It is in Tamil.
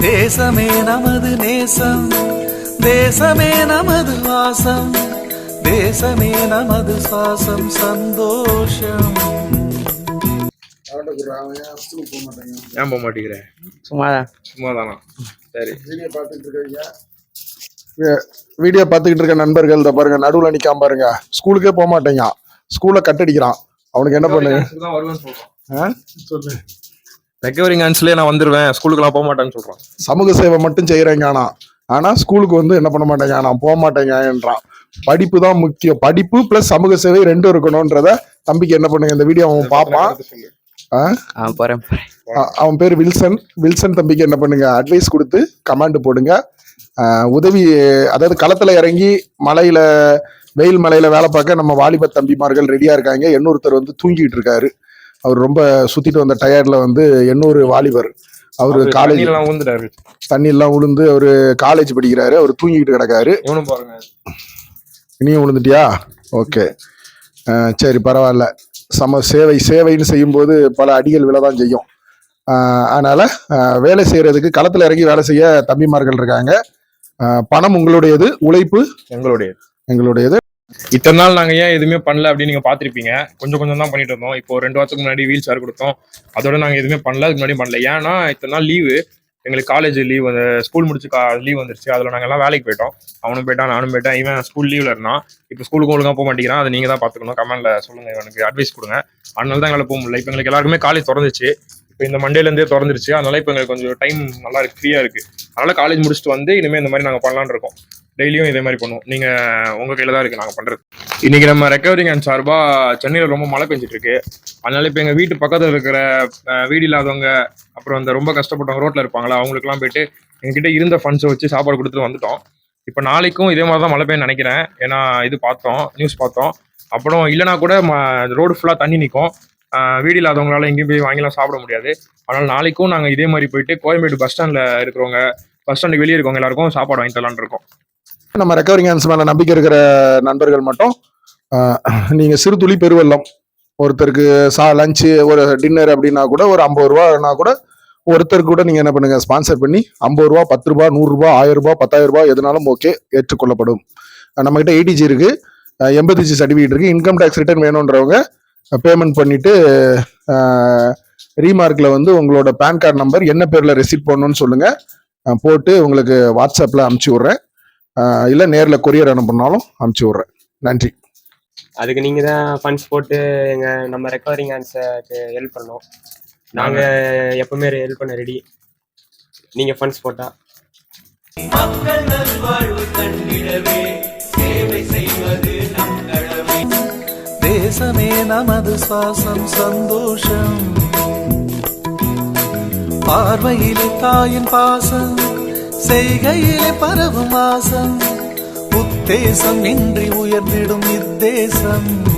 தேசமே நமது நேசம் தேசமே நமது வாசம் தேசமே நமது சுவாசம் சந்தோஷம். ஏன் போக மாட்டேங்கிற? சும்மாதான். சும்மா தானா சரி. வீடியோ பார்த்துக்கிட்டு இருக்க நண்பர்கள் இந்த பாருங்க நடுவில் நிக்காம பாருங்க. ஸ்கூலுக்கே போக மாட்டேங்க ஸ்கூலை கட்டடிக்கிறான். அவனுக்கு என்ன பண்ணு? தான் வருவேன்னு சொல்றான். ஆ? சொல்லு. ரெக்கவரிங் ஆன்ஸ்லயே நான் வந்துருவேன். ஸ்கூலுக்குலாம் போக மாட்டேன்னு சொல்றான். சமூக சேவை மட்டும் செய்யறேங்க ஆனா. ஆனா ஸ்கூலுக்கு வந்து என்ன பண்ண மாட்டேங்க? நான் போக மாட்டேங்கன்றான் படிப்பு தான் முக்கியம். படிப்பு பிளஸ் சமூக சேவை ரெண்டும் இருக்கணும்ன்றத தம்பிக்கு என்ன பண்ணுங்க? இந்த வீடியோ அவன் பார்ப்பான் அவன் பேர் வில்சன். வில்சன் தம்பிக்கு என்ன பண்ணுங்க? அட்வைஸ் கொடுத்து கமாண்ட் போடுங்க. உதவி அதாவது களத்துல இறங்கி மலையில வெயில் மலையில வேலை பார்க்க நம்ம வாலிப தம்பிமார்கள் ரெடியா இருக்காங்க. எண்ணூறுத்தர் வந்து தூங்கிட்டு இருக்காரு. அவர் ரொம்ப சுத்திட்டு வந்த டயர்ட்ல வந்து எண்ணூறு வாலிபர். அவரு காலேஜ் எல்லாம் ஊந்துட்டாரு தண்ணி எல்லாம் விழுந்து அவரு காலேஜ் படிக்கிறாரு. அவர் தூங்கிட்டு கிடக்காரு. இவனும் பாருங்க. இனியும் விழுந்துட்டியா ஓகே சரி பரவாயில்ல. சம சேவை சேவைன்னு செய்யும்போது பல அடிகள் விழதான் செய்யும். அதனால வேலை செய்யறதுக்கு களத்துல இறங்கி வேலை செய்ய தம்பிமார்கள் இருக்காங்க. பணம் உங்களுடையது உழைப்பு எங்களுடைய எங்களுடையது. இத்தனை நாள் நாங்க ஏன் எதுவுமே பண்ணல அப்படின்னு நீங்க பாத்திருப்பீங்க கொஞ்சம் கொஞ்சம் தான் பண்ணிட்டு இருந்தோம். இப்போ ரெண்டு வாரத்துக்கு முன்னாடி வீல் சேர் கொடுத்தோம். அதோட நாங்க எதுவுமே பண்ணல. அதுக்கு முன்னாடி பண்ணல. ஏன்னா இத்தனை நாள் லீவு எங்களுக்கு காலேஜ் லீவ் ஸ்கூல் முடிச்சு லீவ் வந்துருச்சு. அதுல நாங்க எல்லாம் வேலைக்கு போயிட்டோம். அவனும் போயிட்டான் நானும் போயிட்டேன். இவன் ஸ்கூல் லீவ்ல இருந்தான். இப்போ ஸ்கூலுக்கு ஒழுங்கா போக மாட்டேங்கிறான். அதை நீங்க தான் பாத்துக்கணும் கமெண்ட்ல சொல்லுங்க. எனக்கு அட்வைஸ் கொடுங்க. அதனால தான் எங்களால் போக முடியல. இப்போ எங்களுக்கு எல்லாருக்குமே காலேஜ் திறந்துச்சு. இப்போ இந்த மண்டேல இருந்தே திறந்துருச்சு. அதனால இப்போ எங்களுக்கு கொஞ்சம் டைம் நல்லா இருக்கு. ஃப்ரீயா இருக்கு. அதனால காலேஜ் முடிச்சுட்டு வந்து இனிமே இந்த மாதிரி நாங்க பண்ணலான் இருக்கோம். டெய்லியும் இதே மாதிரி பண்ணுவோம். நீங்க உங்க கையில தான் இருக்கு. நாங்க பண்றது. இன்னைக்கு நம்ம ரெக்கவரிங் அண்ட் சார்பா சென்னையில ரொம்ப மழை பெஞ்சிட்டு இருக்கு அதனால இப்ப எங்க வீட்டு பக்கத்துல இருக்கிற வீடு இல்லாதவங்க அப்புறம் அந்த ரொம்ப கஷ்டப்பட்டவங்க ரோட்ல இருப்பாங்களா அவங்களுக்குலாம் போயிட்டு எங்ககிட்ட இருந்த ஃபண்ட்ஸை வச்சு சாப்பாடு கொடுத்துட்டு வந்துட்டோம். இப்போ நாளைக்கும் இதே மாதிரி தான் மழை பெய்யும் நினைக்கிறேன். ஏன்னா இது பார்த்தோம் நியூஸ் பார்த்தோம். அப்புறம் இல்லைனா கூட ரோடு ஃபுல்லாக தண்ணி நிற்கும் வீடு இல்லாதவங்களால எங்கேயும் போய் வாங்கிலாம் சாப்பிட முடியாது. அதனால நாளைக்கும் நாங்கள் இதே மாதிரி போயிட்டு கோயம்பேடு பஸ் ஸ்டாண்டில் இருக்கிறவங்க பஸ் ஸ்டாண்டுக்கு வெளியே இருக்கவங்க எல்லாருக்கும் சாப்பாடு வாங்கி தரலான் இருக்கோம். நம்ம ரெக்கவரிங் ஹேண்ட்ஸ் மேலே நம்பிக்கை இருக்கிற நண்பர்கள் மட்டும் நீங்கள் சிறு துளி பெருவெல்லம் ஒருத்தருக்கு சா லஞ்சு ஒரு டின்னர் அப்படின்னா கூட ஒரு ஐம்பது ரூபானா கூட ஒருத்தருக்கு கூட நீங்கள் என்ன பண்ணுங்கள் ஸ்பான்சர் பண்ணி ஐம்பது ரூபா பத்து ரூபா நூறுரூபா ஆயிரம் ரூபா பத்தாயிரம் ரூபாய் எதுனாலும் ஓகே ஏற்றுக்கொள்ளப்படும். நம்ம கிட்ட ஏடிஜி இருக்கு. எண்பத்திஜி சர்டிஃபிகேட் இருக்குது இன்கம் டேக்ஸ் ரிட்டர்ன் வேணுன்றவங்க பேமெண்ட் பண்ணிவிட்டு ரீமார்க்கில் வந்து உங்களோட பேன் கார்டு நம்பர் என்ன பேரில் ரெசிப்ட் பண்ணணும்னு சொல்லுங்கள் போட்டு உங்களுக்கு வாட்ஸ்அப்பில் அமுச்சு விட்றேன். இல்ல நேர்ல கொரியர் அனுப்புனாலும் அமுச்சு விட்றேன். நன்றி. அதுக்கு நீங்க தான் ஃபண்ட்ஸ் போட்டு எங்க நம்ம ரெக்கவரிங் ஹேண்ட்ஸுக்கு ஹெல்ப் பண்ணோம் நாங்க எப்பவுமே ஹெல்ப் பண்ண ரெடி நீங்க ஃபண்ட்ஸ் போட்டா. மக்கள் நல்வாழ்வு கண்டிடவே. சேவை செய்வது நம் கடமை. தேசமே நமது சுவாசம் சந்தோஷம். பார்வையிலே தாயின் பாசம் செய்கையிலே பரவும் வாசம் உத்தேசம் இன்றி உயர்ந்திடும் இத்தேசம்.